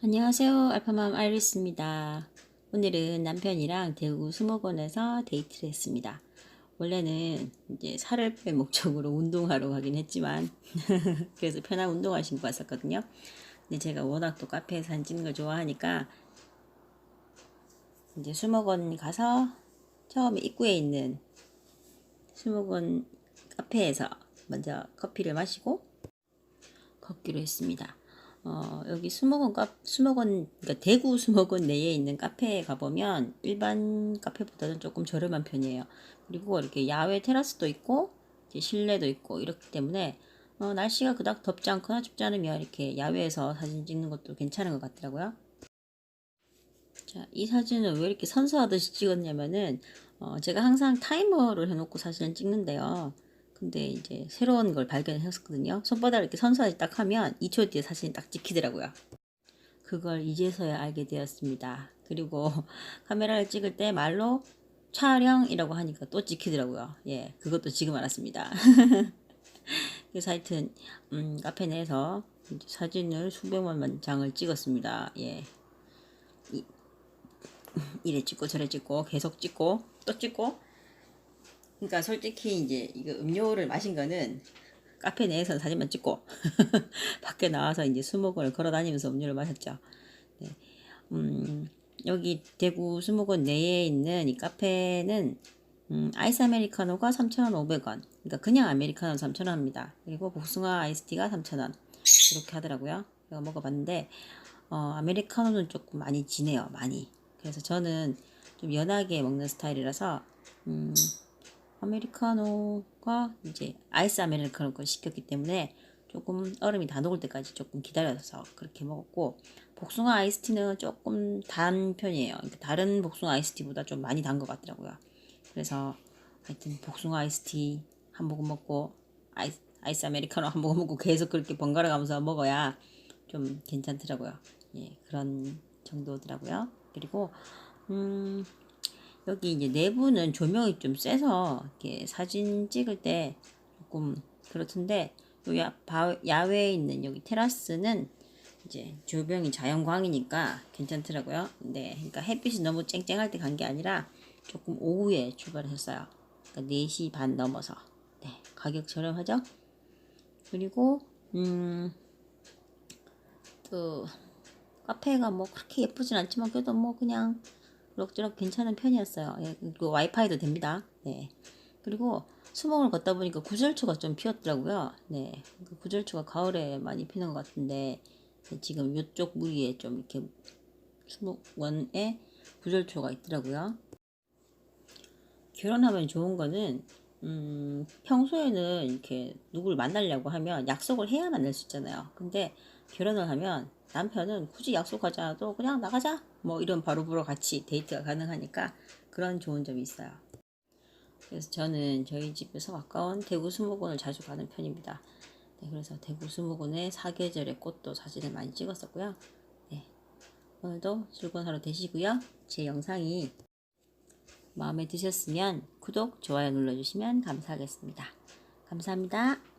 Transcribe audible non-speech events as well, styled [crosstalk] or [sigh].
안녕하세요. 알파맘 아이리스입니다. 오늘은 남편이랑 대구 수목원에서 데이트를 했습니다. 원래는 이제 살을 뺄 목적으로 운동하러 가긴 했지만 [laughs] 그래서 편한 운동화 신고 왔었거든요. 근데 제가 워낙 또 카페에서 사진 찍는 걸 좋아하니까 이제 수목원 가서 처음에 입구에 있는 수목원 카페에서 먼저 커피를 마시고 걷기로 했습니다. 어, 여기 수목원 카 수목원 그러니까 대구 수목원 내에 있는 카페에 가보면 일반 카페보다는 조금 저렴한 편이에요. 그리고 이렇게 야외 테라스도 있고 실내도 있고 이렇기 때문에 어, 날씨가 그닥 덥지 않거나 춥지 않으면 이렇게 야외에서 사진 찍는 것도 괜찮은 것 같더라고요. 자, 이 사진을 왜 이렇게 선수하듯이 찍었냐면은 어, 제가 항상 타이머를 해놓고 사진을 찍는데요. 근데 이제 새로운 걸 발견했었거든요. 손바닥을 이렇게 선수하듯이 딱 하면 2초 뒤에 사진이 딱 찍히더라고요. 그걸 이제서야 알게 되었습니다. 그리고 [laughs] 카메라를 찍을 때 말로 촬영이라고 하니까 또 찍히더라고요. 예, 그것도 지금 알았습니다. [laughs] 그래서 하여튼 음, 카페 내에서 사진을 수백만 장을 찍었습니다. 예. 이, [laughs] 이래 찍고 저래 찍고 계속 찍고 또 찍고 그러니까 솔직히 이제 이거 음료를 마신 거는 카페 내에서 사진만 찍고 [laughs] 밖에 나와서 이제 수목원을 걸어 다니면서 음료를 마셨죠. 네. 음, 여기 대구 수목원 내에 있는 이 카페는 음, 아이스 아메리카노가 3,500원. 그러니까 그냥 아메리카노 3,000원입니다. 그리고 복숭아 아이스티가 3,000원. 이렇게 하더라고요. 제가 먹어봤는데 어, 아메리카노는 조금 많이 진해요. 많이. 그래서 저는 좀 연하게 먹는 스타일이라서 음, 아메리카노가 이제 아이스 아메리카노 걸 시켰기 때문에 조금 얼음이 다 녹을 때까지 조금 기다려서 그렇게 먹었고 복숭아 아이스티는 조금 단 편이에요. 다른 복숭아 아이스티보다 좀 많이 단 것 같더라고요. 그래서 하여튼 복숭아 아이스티 한 모금 먹고 아이스, 아이스 아메리카노 한 모금 먹고 계속 그렇게 번갈아 가면서 먹어야 좀 괜찮더라고요. 예, 그런 정도더라고요. 그리고 음 여기 이제 내부는 조명이 좀 세서 이렇게 사진 찍을 때 조금 그렇던데 바, 야외에 있는 여기 테라스는 이제 조명이 자연광이니까 괜찮더라고요. 네, 그러니까 햇빛이 너무 쨍쨍할 때 간 게 아니라 조금 오후에 출발했어요. 그러니까 4시 반 넘어서. 네, 가격 저렴하죠? 그리고 음, 또 카페가 뭐 그렇게 예쁘진 않지만 그래도 뭐 그냥 그럭저럭 괜찮은 편이었어요. 예, 그리고 와이파이도 됩니다. 네. 그리고 수목을 걷다 보니까 구절초가 좀 피었더라고요. 네. 그 구절초가 가을에 많이 피는 것 같은데 지금 이쪽 무리에 좀 이렇게 수목원에 구절초가 있더라고요. 결혼하면 좋은 거는 음, 평소에는 이렇게 누구를 만나려고 하면 약속을 해야 만날 수 있잖아요. 근데 결혼을 하면 남편은 굳이 약속하지 않아도 그냥 나가자 뭐 이런 바로바로 같이 데이트가 가능하니까 그런 좋은 점이 있어요. 그래서 저는 저희 집에서 가까운 대구 수목원을 자주 가는 편입니다. 네, 그래서 대구 수목원의 사계절의 꽃도 사진을 많이 찍었었고요. 네, 오늘도 즐거운 하루 되시고요. 제 영상이 마음에 드셨으면 구독, 좋아요 눌러주시면 감사하겠습니다. 감사합니다.